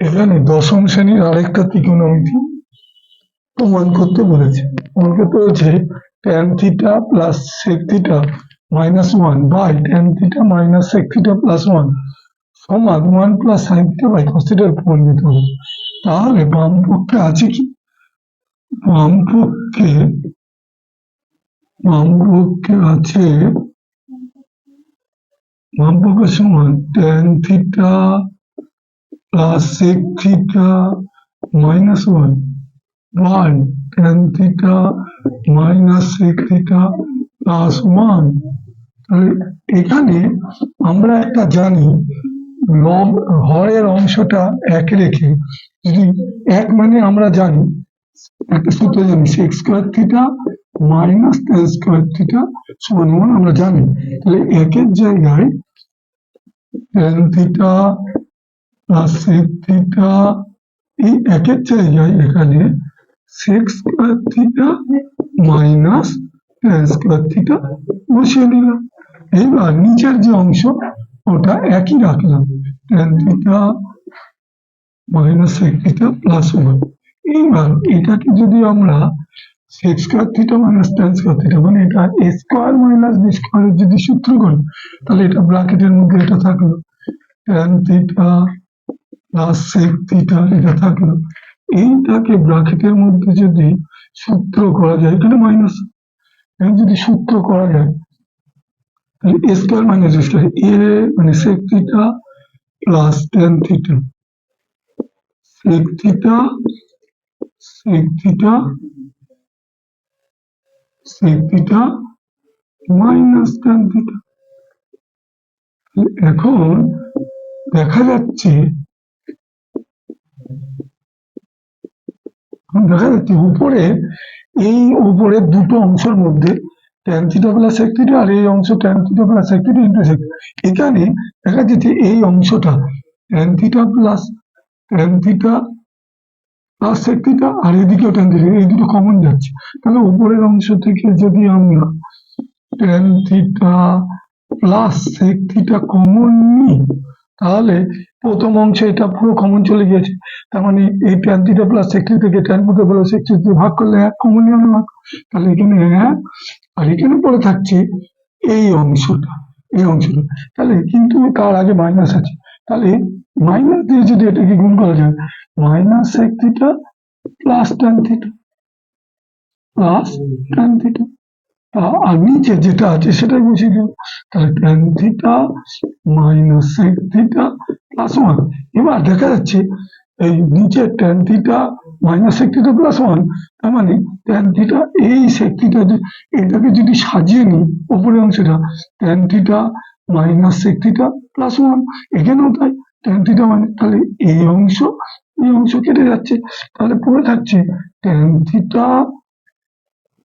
এখানে দশম শ্রেণির আরেকটা ত্রিকোণমিতি প্রমাণ করতে বলেছে। প্রমাণ করতে বলেছে tan theta plus sec theta minus one by tan theta minus sec theta plus one সমান one plus sine theta by cos থিটার প্রমাণ দিতে হবে। তাহলে বাম পক্ষে আছে কি? বাম পক্ষে বাম পক্ষে আছে বাম পক্ষে সমান tan theta sec theta minus one one tan theta minus sec theta plus one তাহলে এখানে আমরা একটা জানি লব হরের অংশটা এক রেখে যদি এক মানে আমরা জানি একটা সূত্র জানি sec square theta minus tan square theta সমান আমরা জানি তাহলে একের জায়গায় tan theta plus sec theta এই একের জায়গায় এখানে square theta minus square theta দিলাম। এইবার নিচের যে অংশ, ওটা একই রাখলাম। Tan theta minus theta plus one এইবার এটাকে যদি আমরা থিটা মানে এটা স্কোয়ার মাইনাস যদি সূত্র করি তাহলে এটা ব্র্যাকেটের মধ্যে এটা থাকল। Tan theta plus sec theta এটা থাকল এইটাকে ব্র্যাকেটের মধ্যে যদি সূত্র করা যায়, এখানে মাইনাস যদি সূত্র করা যায় এ স্কোয়ার মাইনাস স্কোয়ার এ মানে sec theta plus tan theta sec theta sec theta sec theta minus tan theta এখন দেখা যাচ্ছে দেখা যাচ্ছে উপরে এই উপরের দুটো অংশের মধ্যে tan theta plus sec theta আর এই অংশ tan theta plus sec theta intersect এখানে দেখা যাচ্ছে এই অংশটা tan theta plus tan theta plus sec theta আর এদিকেও ট্যান থিটা এই দুটো কমন যাচ্ছে। তাহলে উপরের অংশ থেকে যদি আমরা tan theta plus sec theta common নিই তাহলে প্রথম অংশে এটা পুরো কমন চলে গিয়েছে। তার মানে এই ট্যান থিটা প্লাস সেক থেকে ট্যান মধ্যে বলে সেক ভাগ করলে এক কমন ভাগ তাহলে এখানে এক, আর এখানে পড়ে থাকছে এই অংশটা এই অংশটা। তাহলে কিন্তু তার আগে মাইনাস আছে। তাহলে মাইনাস দিয়ে যদি এটাকে গুণ করা যায় minus sec theta plus tan theta plus tan theta আর নিচে যেটা আছে সেটাই বুঝিয়ে দেবো তাহলে tan theta minus theta plus one এবার দেখা যাচ্ছে এই নিচে tan theta minus theta plus one তার মানে ট্যান থিটা এই সেক থিটা এটাকে যদি সাজিয়ে নিই উপরের অংশটা tan theta minus sec theta plus one এখানেও তাই ট্যান থিটা মানে তাহলে এই অংশ এই অংশ কেটে যাচ্ছে। তাহলে পড়ে থাকছে ট্যান থিটা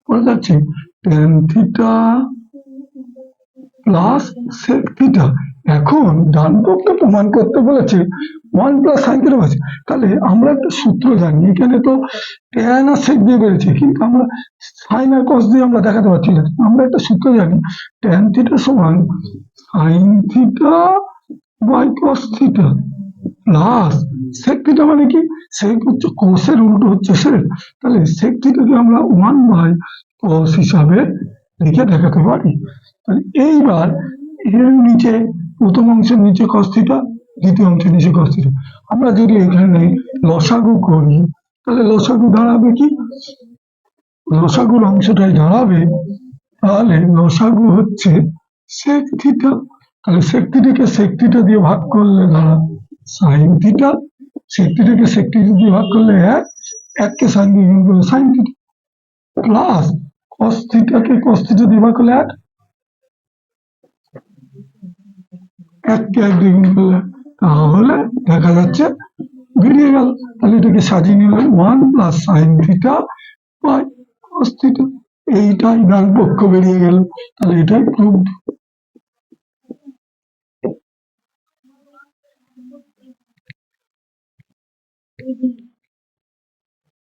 পড়ে যাচ্ছে tan theta plus sec theta এখন ডান পক্ষে প্রমাণ করতে বলেছে ওয়ান প্লাস সাইন থিটা আছে তাহলে আমরা একটা সূত্র জানি, এখানে তো ট্যান আর সেক দিয়ে বেড়েছে, কিন্তু আমরা সাইন আর কস দিয়ে আমরা দেখাতে পারছি না। আমরা একটা সূত্র জানি ট্যান থিটা সমান sine theta by cos theta plus sec theta মানে কি? সেক হচ্ছে কোষের উল্টো হচ্ছে সেক তাহলে সেক থিটাকে আমরা ওয়ান বাই কস হিসাবে লিখে দেখাতে পারি। তাহলে এইবার এর নিচে প্রথম অংশের নিচে কস থিটা দ্বিতীয় অংশের নিচে কস থিটা আমরা যদি এখানে লসাগু করি, তাহলে লসাগু দাঁড়াবে কি? লসাগুর অংশটাই দাঁড়াবে, তাহলে লসাগু হচ্ছে থিটা তাহলে সেক থিটাকে সেক দিয়ে ভাগ করলে দাঁড়াবে সাইন থিটা সেক থিটাকে দিয়ে ভাগ করলে এক, এককে সাইন দিয়ে সাইন থিটা প্লাস কস থিটাকে কস থিটা দিয়ে ভাগ করলে এক এককে এক দিয়ে গুণ করলে তাহলে দেখা যাচ্ছে বেরিয়ে গেল। তাহলে এটাকে সাজিয়ে নিলাম one plus sine theta by cos theta এইটাই ডান পক্ষ বেরিয়ে গেল। তাহলে এটাই প্রুভড